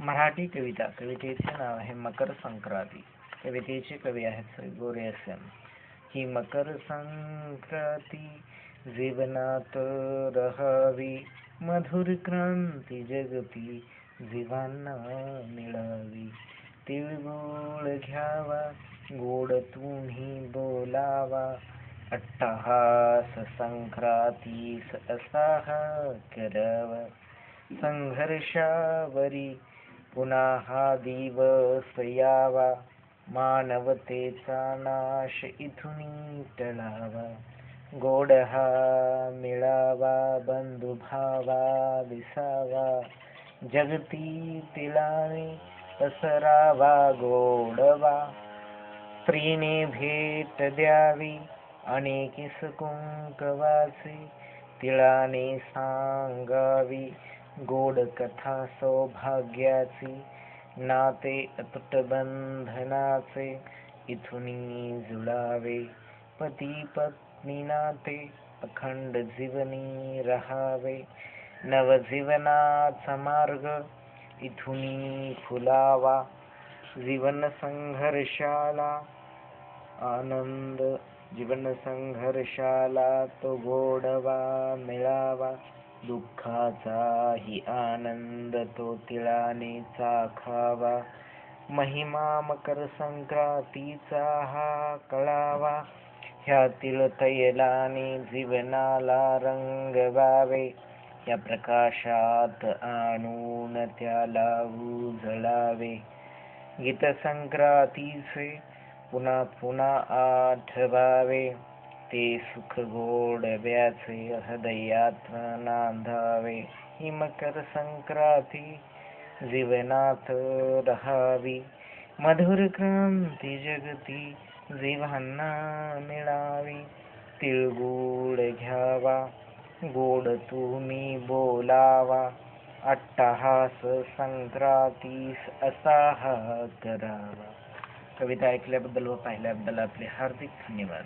मराठी कविता कवितेचे नाव आहे मकर संक्रांती. कवितेचे कवी आहेत गोरे एम. ही मकर संक्रांती जीवनात रहावी. मधुर क्रांती जगती जीवांना मिळावी. तिळगुळ घ्यावा गोड तुम्ही बोलावा. अट्टहास संक्रांतीस असा करावा. संघर्षावरी पुन्हा हा दिवस यावा मानवतेचा नाश इथून टळावा गोड हा मिळावा बंधुभावा दिसावा जगती तिळाने पसरावा गोडवा। स्त्रीने भेट द्यावी अनेकी कुंकवाचे तिळाने सांगावी। गोड कथा सौभाग्याची नाते अतुट बंधनाचे इथुनी जुळावे पती पत्नी नाते अखंड जीवनी रहावे नवजीवनाचा मार्ग इथुनी फुलावा जीवन संघर्षाला आनंद जीवन संघर्षाला तो गोडवा मिळावा दुःखाचाही आनंद तो तिळाने चाखावा. महिमा मकर संक्रांतीचा हा कळावा. ह्यातील तैलाने जीवनाला रंगवावे या प्रकाशात आणून त्याला उजळावे. गीत संक्रांतीचे पुन्हा पुन्हा आठवावे. ते सुख गोडव्याचे हृदयात नांदावे ही मकर संक्रांती जीवनात रहावी. मधुर क्रांती जगती जीवांना मिळावी. तिळगुळ घ्यावा गोड तुम्ही बोलावा. अट्टहास संक्रांतीस असाह करावा. कविता ऐकल्याबद्दल व पाहिल्याबद्दल आपले हार्दिक धन्यवाद.